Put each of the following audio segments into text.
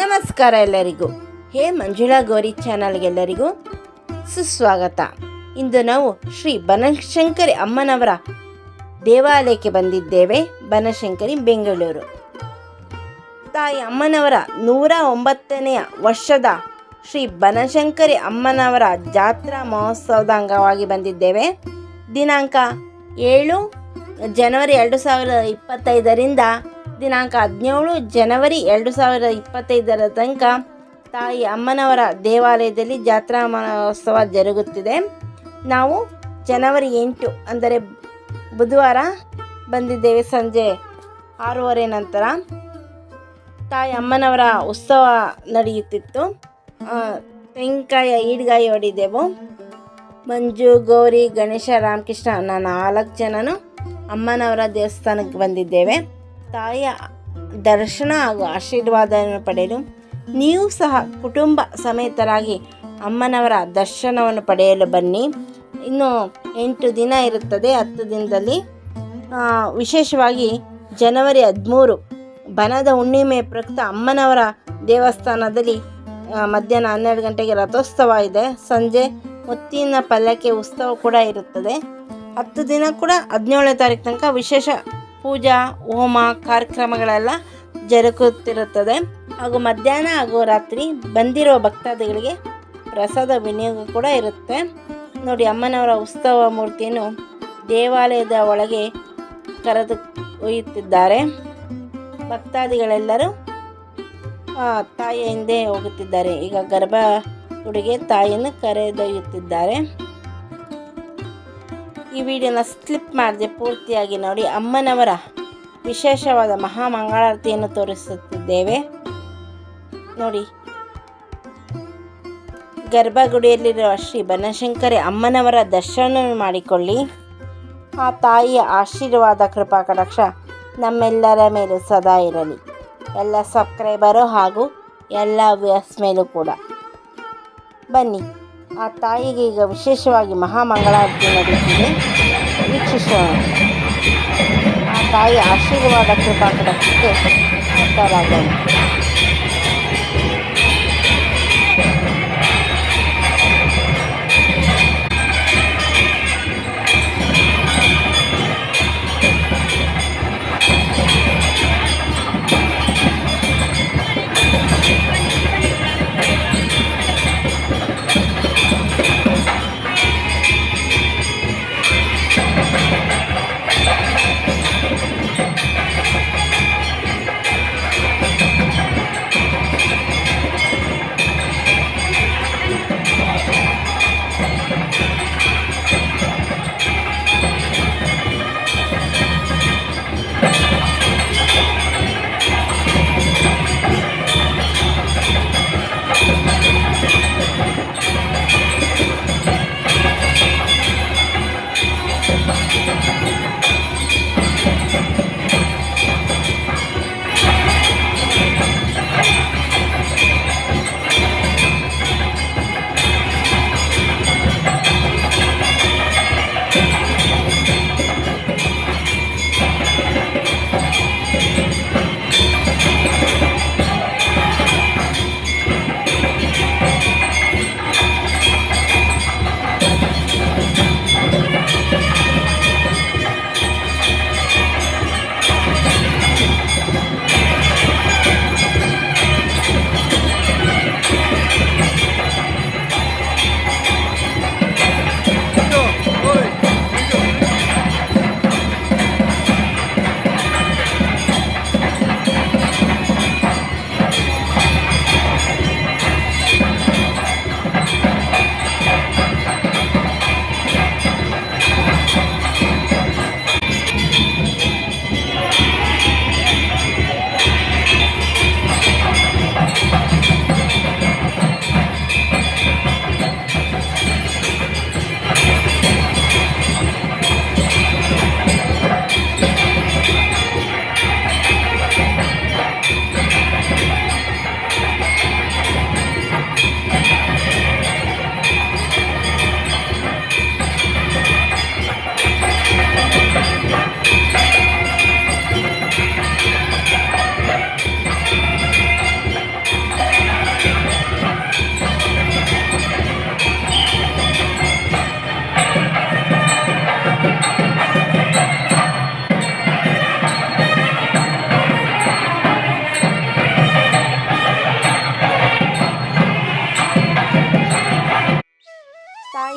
ನಮಸ್ಕಾರ ಎಲ್ಲರಿಗೂ. ಹೇ ಮಂಜುಳಾ ಗೌರಿ ಚಾನಲ್ಗೆಲ್ಲರಿಗೂ ಸುಸ್ವಾಗತ. ಇಂದು ನಾವು ಶ್ರೀ ಬನಶಂಕರಿ ಅಮ್ಮನವರ ದೇವಾಲಯಕ್ಕೆ ಬಂದಿದ್ದೇವೆ, ಬನಶಂಕರಿ ಬೆಂಗಳೂರು. ತಾಯಿ ಅಮ್ಮನವರ ನೂರ ಒಂಬತ್ತನೆಯ ವರ್ಷದ ಶ್ರೀ ಬನಶಂಕರಿ ಅಮ್ಮನವರ ಜಾತ್ರಾ ಮಹೋತ್ಸವದ ಅಂಗವಾಗಿ ಬಂದಿದ್ದೇವೆ. ದಿನಾಂಕ ಏಳು, ಜನವರಿ ಎರಡು ಸಾವಿರದ ಇಪ್ಪತ್ತೈದರಿಂದ ದಿನಾಂಕ ಹದಿನೇಳು ಜನವರಿ ಎರಡು ಸಾವಿರದ ಇಪ್ಪತ್ತೈದರ ತನಕ ತಾಯಿ ಅಮ್ಮನವರ ದೇವಾಲಯದಲ್ಲಿ ಜಾತ್ರಾ ಮಹೋತ್ಸವ ಜರುಗುತ್ತಿದೆ. ನಾವು ಜನವರಿ ಎಂಟು, ಅಂದರೆ ಬುಧವಾರ ಬಂದಿದ್ದೇವೆ ಸಂಜೆ ಆರೂವರೆ ನಂತರ. ತಾಯಿ ಅಮ್ಮನವರ ಉತ್ಸವ ನಡೆಯುತ್ತಿತ್ತು. ತೆಂಗಾಯ ಈಡ್ಗಾಯಿ ಹೊಡಿದೆವು. ಮಂಜು, ಗೌರಿ, ಗಣೇಶ, ರಾಮಕೃಷ್ಣ ನಾನು ನಾಲ್ಕು ಜನನು ಅಮ್ಮನವರ ದೇವಸ್ಥಾನಕ್ಕೆ ಬಂದಿದ್ದೇವೆ. ತಾಯಿಯ ದರ್ಶನ ಹಾಗೂ ಆಶೀರ್ವಾದವನ್ನು ಪಡೆಯಲು ನೀವು ಸಹ ಕುಟುಂಬ ಸಮೇತರಾಗಿ ಅಮ್ಮನವರ ದರ್ಶನವನ್ನು ಪಡೆಯಲು ಬನ್ನಿ. ಇನ್ನು ಎಂಟು ದಿನ ಇರುತ್ತದೆ. ಹತ್ತು ದಿನದಲ್ಲಿ ವಿಶೇಷವಾಗಿ ಜನವರಿ ಹದಿಮೂರು ಬನದ ಹುಣ್ಣಿಮೆ ಪ್ರಯುಕ್ತ ಅಮ್ಮನವರ ದೇವಸ್ಥಾನದಲ್ಲಿ ಮಧ್ಯಾಹ್ನ ಹನ್ನೆರಡು ಗಂಟೆಗೆ ರಥೋತ್ಸವ ಇದೆ. ಸಂಜೆ ಮುತ್ತಿನ ಪಲ್ಲಕ್ಕೆ ಉತ್ಸವ ಕೂಡ ಇರುತ್ತದೆ. ಹತ್ತು ದಿನ ಕೂಡ ಹದಿನೇಳನೇ ತಾರೀಕು ತನಕ ವಿಶೇಷ ಪೂಜಾ, ಹೋಮ ಕಾರ್ಯಕ್ರಮಗಳೆಲ್ಲ ಜರುಗುತ್ತಿರುತ್ತದೆ. ಹಾಗೂ ಮಧ್ಯಾಹ್ನ ಹಾಗೂ ರಾತ್ರಿ ಬಂದಿರುವ ಭಕ್ತಾದಿಗಳಿಗೆ ಪ್ರಸಾದ ವಿನಿಯೋಗ ಕೂಡ ಇರುತ್ತೆ. ನೋಡಿ, ಅಮ್ಮನವರ ಉತ್ಸವ ಮೂರ್ತಿಯನ್ನು ದೇವಾಲಯದ ಒಳಗೆ ಕರೆದು ಒಯ್ಯುತ್ತಿದ್ದಾರೆ. ಭಕ್ತಾದಿಗಳೆಲ್ಲರೂ ತಾಯಿಯ ಹಿಂದೆ ಹೋಗುತ್ತಿದ್ದಾರೆ. ಈಗ ಗರ್ಭ ಹುಡುಗೆ ತಾಯಿಯನ್ನು ಕರೆದೊಯ್ಯುತ್ತಿದ್ದಾರೆ. ಈ ವಿಡಿಯೋನ ಸ್ಲಿಪ್ ಮಾಡದೆ ಪೂರ್ತಿಯಾಗಿ ನೋಡಿ ಅಮ್ಮನವರ ವಿಶೇಷವಾದ ಮಹಾಮಂಗಳಾರತಿಯನ್ನು ತೋರಿಸುತ್ತಿದ್ದೇವೆ. ನೋಡಿ, ಗರ್ಭಗುಡಿಯಲ್ಲಿರುವ ಶ್ರೀ ಬನಶಂಕರಿ ಅಮ್ಮನವರ ದರ್ಶನ ಮಾಡಿಕೊಳ್ಳಿ. ಆ ತಾಯಿಯ ಆಶೀರ್ವಾದ, ಕೃಪಾ, ಕಟಾಕ್ಷ ನಮ್ಮೆಲ್ಲರ ಮೇಲೂ ಸದಾ ಇರಲಿ. ಎಲ್ಲ ಸಬ್ಸ್ಕ್ರೈಬರು ಹಾಗೂ ಎಲ್ಲ ವ್ಯಸ್ ಮೇಲೂ ಕೂಡ. ಬನ್ನಿ. ಆ ತಾಯಿಗೆ ಈಗ ವಿಶೇಷವಾಗಿ ಮಹಾಮಂಗಳಾರತಿ ನಡೆಯುತ್ತಿದೆ. ವೀಕ್ಷಿಸೋಣ. ಆ ತಾಯಿ ಆಶೀರ್ವಾದ ಕೃಪಾಕಡಕ್ಕೆ ಕಟಾಕ್ಷಕ್ಕೆ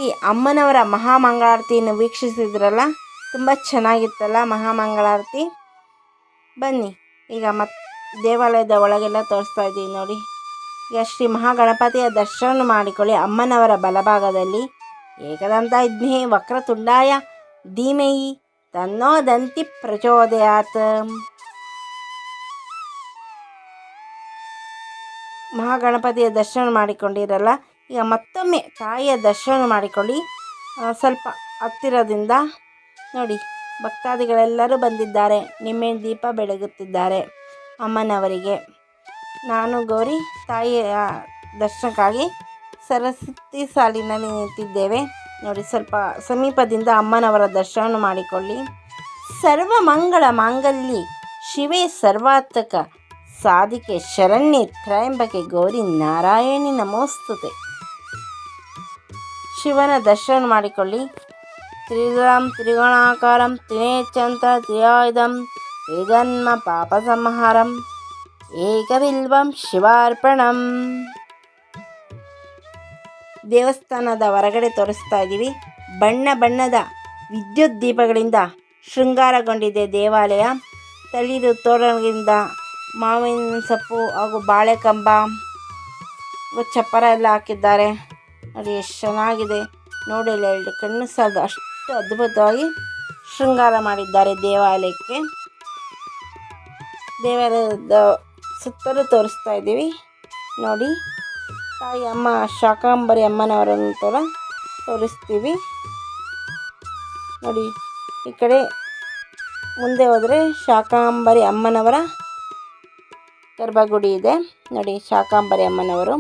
ಈ ಅಮ್ಮನವರ ಮಹಾಮಂಗಳಾರತಿಯನ್ನು ವೀಕ್ಷಿಸಿದ್ರಲ್ಲ? ತುಂಬ ಚೆನ್ನಾಗಿತ್ತಲ್ಲ ಮಹಾಮಂಗಳಾರತಿ? ಬನ್ನಿ, ಈಗ ಮತ್ ದೇವಾಲಯದ ಒಳಗೆಲ್ಲ ತೋರಿಸ್ತಾ ಇದ್ದೀವಿ ನೋಡಿ. ಈಗ ಶ್ರೀ ಮಹಾಗಣಪತಿಯ ದರ್ಶನ ಮಾಡಿಕೊಳ್ಳಿ. ಅಮ್ಮನವರ ಬಲಭಾಗದಲ್ಲಿ ಏಕದಂತ ವಕ್ರ ವಕ್ರತುಂಡಾಯ ಧೀಮಹಿ ತನ್ನೋ ದಂತಿ ಪ್ರಚೋದಯಾತ್. ಮಹಾಗಣಪತಿಯ ದರ್ಶನ ಮಾಡಿಕೊಂಡಿರಲ್ಲ? ಈಗ ಮತ್ತೊಮ್ಮೆ ತಾಯಿಯ ದರ್ಶನ ಮಾಡಿಕೊಳ್ಳಿ. ಸ್ವಲ್ಪ ಹತ್ತಿರದಿಂದ ನೋಡಿ, ಭಕ್ತಾದಿಗಳೆಲ್ಲರೂ ಬಂದಿದ್ದಾರೆ. ನಿಮ್ಮೆ ದೀಪ ಬೆಳಗುತ್ತಿದ್ದಾರೆ ಅಮ್ಮನವರಿಗೆ. ನಾನು ಗೌರಿ, ತಾಯಿಯ ದರ್ಶನಕ್ಕಾಗಿ ಸರಸ್ವತಿ ಸಾಲಿನಲ್ಲಿ ನಿಂತಿದ್ದೇವೆ. ನೋಡಿ, ಸ್ವಲ್ಪ ಸಮೀಪದಿಂದ ಅಮ್ಮನವರ ದರ್ಶನ ಮಾಡಿಕೊಳ್ಳಿ. ಸರ್ವ ಮಂಗಳ ಮಾಂಗಲ್ಯ, ಶಿವೇ ಸರ್ವಾತ್ಮಕ ಸಾಧಿಕೆ ಶರಣ್ಯ ತ್ರಯಂಬಕೆ ಗೌರಿ ನಾರಾಯಣಿ ನಮೋಸ್ತುತೆ. ಶಿವನ ದರ್ಶನ ಮಾಡಿಕೊಳ್ಳಿ. ತ್ರಿಗುಣಂ ತ್ರಿಗುಣಾಕಾರಂ ತ್ರಿನೇಚಂತ ತ್ರಿಯಾಯುಧಂ ತ್ರಿಜನ್ಮ ಪಾಪ ಸಂಹಾರಂ ಏಕಬಿಲ್ವಂ ಶಿವಾರ್ಪಣಂ. ದೇವಸ್ಥಾನದ ಹೊರಗಡೆ ತೋರಿಸ್ತಾ ಇದ್ದೀವಿ. ಬಣ್ಣ ಬಣ್ಣದ ವಿದ್ಯುತ್ ದೀಪಗಳಿಂದ ಶೃಂಗಾರಗೊಂಡಿದೆ ದೇವಾಲಯ. ತಳಿರು ತೋರಣಗಳಿಂದ ಮಾವಿನ ಸೊಪ್ಪು ಹಾಗೂ ಬಾಳೆಕಂಬ ಕಂಬ ಚಪ್ಪರ ಎಲ್ಲ ಹಾಕಿದ್ದಾರೆ. ನೋಡಿ ಎಷ್ಟು ಚೆನ್ನಾಗಿದೆ. ನೋಡಿ ಎರಡು ಕಣ್ಣು ಸಾಲದು ಅಷ್ಟು ಅದ್ಭುತವಾಗಿ ಶೃಂಗಾರ ಮಾಡಿದ್ದಾರೆ ದೇವಾಲಯಕ್ಕೆ. ದೇವಾಲಯದ ಸುತ್ತಲೂ ತೋರಿಸ್ತಾ ಇದ್ದೀವಿ. ನೋಡಿ, ತಾಯಿ ಅಮ್ಮ, ಶಾಕಾಂಬರಿ ಅಮ್ಮನವರನ್ನು ಥರ ತೋರಿಸ್ತೀವಿ. ನೋಡಿ, ಈ ಕಡೆ ಮುಂದೆ ಹೋದರೆ ಶಾಕಾಂಬರಿ ಅಮ್ಮನವರ ಗರ್ಭಗುಡಿ ಇದೆ. ನೋಡಿ, ಶಾಕಾಂಬರಿ ಅಮ್ಮನವರು.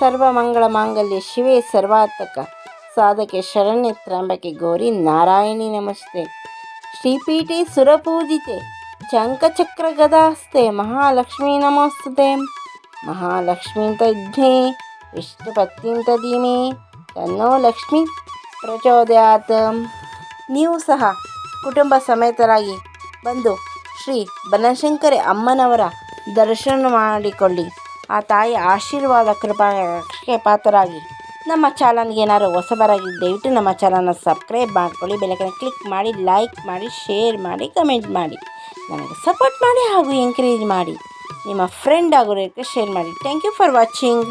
ಸರ್ವಮಂಗಳ ಮಾಂಗಲ್ಯ ಶಿವೇ ಸರ್ವಾತ್ಮಕ ಸಾಧಕೆ ಶರಣ್ಯ ತ್ರಂಬಕೆ ಗೌರಿ ನಾರಾಯಣಿ ನಮಸ್ತೆ. ಶ್ರೀಪೀಠೆ ಸುರಪೂಜಿತೆ. ಚಂಕಚಕ್ರ ಗದಾಸ್ತೆ. ಮಹಾಲಕ್ಷ್ಮೀ ನಮೋಸ್ತುತೆ. ಮಹಾಲಕ್ಷ್ಮೀ ತಜ್ಞೆ. ವಿಷ್ಣುಪತ್ನಿಂತ ಧೀಮೆ ತನ್ನೋ ಲಕ್ಷ್ಮಿ ಪ್ರಚೋದಯಾತ್. ನೀವು ಸಹ ಕುಟುಂಬ ಸಮೇತರಾಗಿ ಬಂದು ಶ್ರೀ ಬನಶಂಕರಿ ಅಮ್ಮನವರ ದರ್ಶನ ಮಾಡಿಕೊಳ್ಳಿ. ಆ ತಾಯಿ ಆಶೀರ್ವಾದ ಕೃಪಾಕ್ಕೆ ಪಾತ್ರರಾಗಿ ನಮ್ಮ ಚಾನಲ್ಗೆ ಏನಾದರೂ ಹೊಸಬರಾಗಿ ದಯವಿಟ್ಟು ನಮ್ಮ ಚಾನಲ್ನ ಸಬ್ಸ್ಕ್ರೈಬ್ ಮಾಡ್ಕೊಳ್ಳಿ ಬೆಳಕನ್ನು ಕ್ಲಿಕ್ ಮಾಡಿ, ಲೈಕ್ ಮಾಡಿ, ಶೇರ್ ಮಾಡಿ, ಕಮೆಂಟ್ ಮಾಡಿ. ನನಗೆ ಸಪೋರ್ಟ್ ಮಾಡಿ ಹಾಗೂ ಎಂಕರೇಜ್ ಮಾಡಿ. ನಿಮ್ಮ ಫ್ರೆಂಡ್ ಆಗೋರಿಗೆ ಶೇರ್ ಮಾಡಿ. Thank you for watching